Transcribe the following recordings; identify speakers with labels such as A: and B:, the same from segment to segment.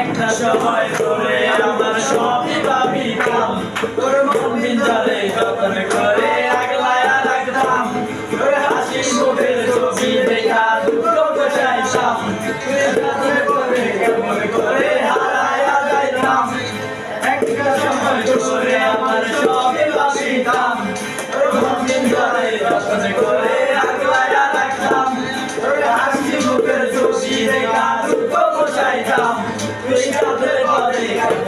A: একটা সময় করে আমার সবই ভাবিতাম। তোর মন বিঞ্জারে যতন করে আগলায়া বসাইতাম। তুই যাতে করে কেমন করে করে আমার সবই ভাবিতাম। তোর যতন করে আগলায়া বসাইতাম। দুই হাতের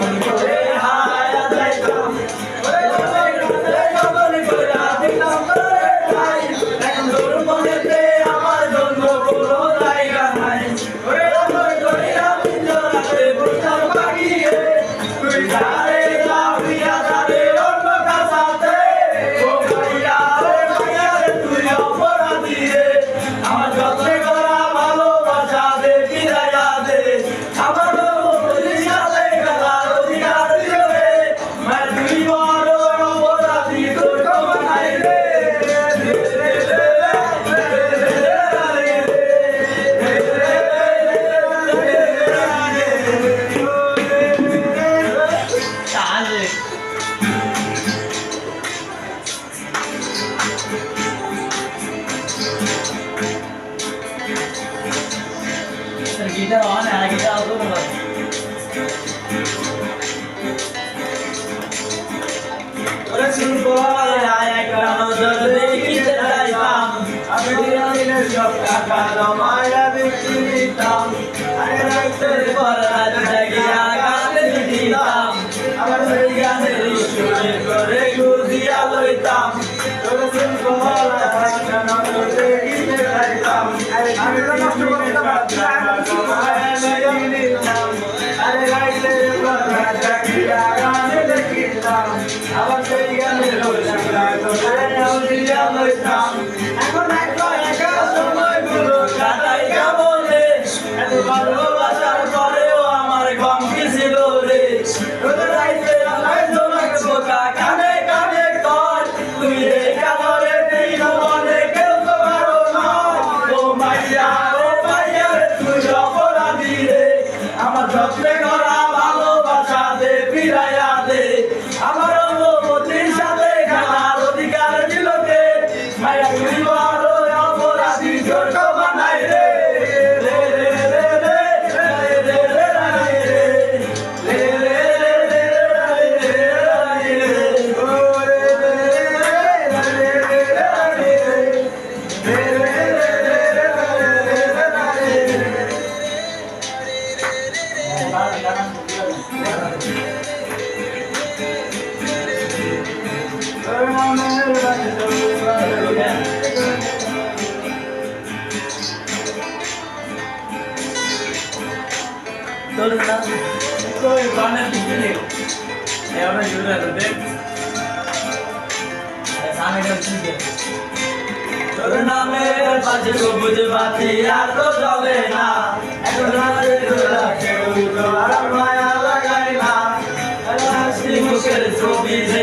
A: गिटार ऑन है गिटार ऑफ करो अरे सुन बोल आया करो दर्द की तरह शाम अब दिल में शौक
B: का कालो माया बिखरी ताम
A: अरे रक्त पर रात जगिया काल बिखरी ताम আমার গানে সুরে করে গুজিয়া লইতাম
B: তোর সুন বলা থাকা না তোর গীতে গাইতাম আমি তো নষ্ট
A: আমার সেই জ্ঞানের হল সংগ্রাম তোদের নাম দিলাম ইসলাম Burn on the light,
B: burn on the light.
A: না তো এই গানের দিকে নেই এবার জুড়ে আছে, দেখ। সামনে দিকে তোর নামে বাজে ছবি যে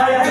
A: 사야